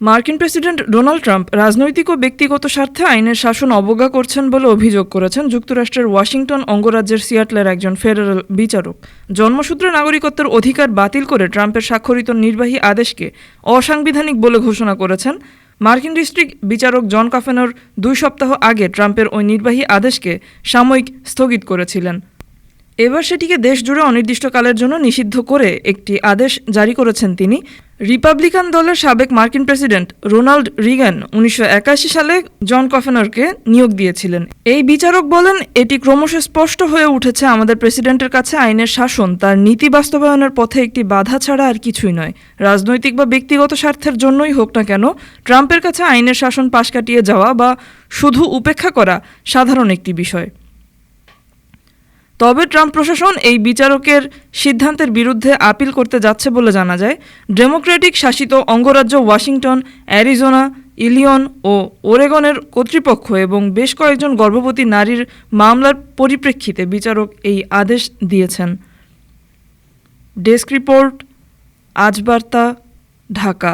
মার্কিন president Donald Trump রাজনৈতিক ও ব্যক্তিগত স্বার্থে আইনের শাসন অবজ্ঞা করছেন বলে অভিযোগ করেছেন যুক্তরাষ্ট্রের ওয়াশিংটন অঙ্গরাজ্যের সিয়াটলের একজন ফেডারেল বিচারক। জন্মসূত্রে নাগরিকত্বের অধিকার বাতিল করে ট্রাম্পের স্বাক্ষরিত নির্বাহী আদেশকে অসাংবিধানিক বলে ঘোষণা করেছেন। মার্কিন ডিস্ট্রিক্ট বিচারক জন কাফেনর দুই সপ্তাহ আগে ট্রাম্পের ওই নির্বাহী আদেশকে সাময়িক স্থগিত করেছিলেন। এবার সেটিকে দেশ জুড়ে অনির্দিষ্টকালের জন্য নিষিদ্ধ করে একটি আদেশ জারি করেছেন তিনি। রিপাবলিকান দলের সাবেক মার্কিন প্রেসিডেন্ট রোনাল্ড রিগান উনিশশো একাশি সালে জন কফেনরকে নিয়োগ দিয়েছিলেন। এই বিচারক বলেন, এটি ক্রমশ স্পষ্ট হয়ে উঠেছে আমাদের প্রেসিডেন্টের কাছে আইনের শাসন। তার নীতি বাস্তবায়নের পথে একটি বাধা ছাড়া আর কিছুই নয়। রাজনৈতিক বা ব্যক্তিগত স্বার্থের জন্যই হোক না কেন, ট্রাম্পের কাছে আইনের শাসন পাশ কাটিয়ে যাওয়া বা শুধু উপেক্ষা করা সাধারণ একটি বিষয়। তবে ট্রাম্প প্রশাসন এই বিচারকের সিদ্ধান্তের বিরুদ্ধে আপিল করতে যাচ্ছে বলে জানা যায়। ডেমোক্রেটিক শাসিত অঙ্গরাজ্য ওয়াশিংটন, অ্যারিজোনা ইলিয়ন ও ওরেগনের কর্তৃপক্ষ এবং বেশ কয়েকজন গর্ভবতী নারীর মামলার পরিপ্রেক্ষিতে বিচারক এই আদেশ দিয়েছেন। ডেস্ক রিপোর্ট, আজ বার্তা, ঢাকা।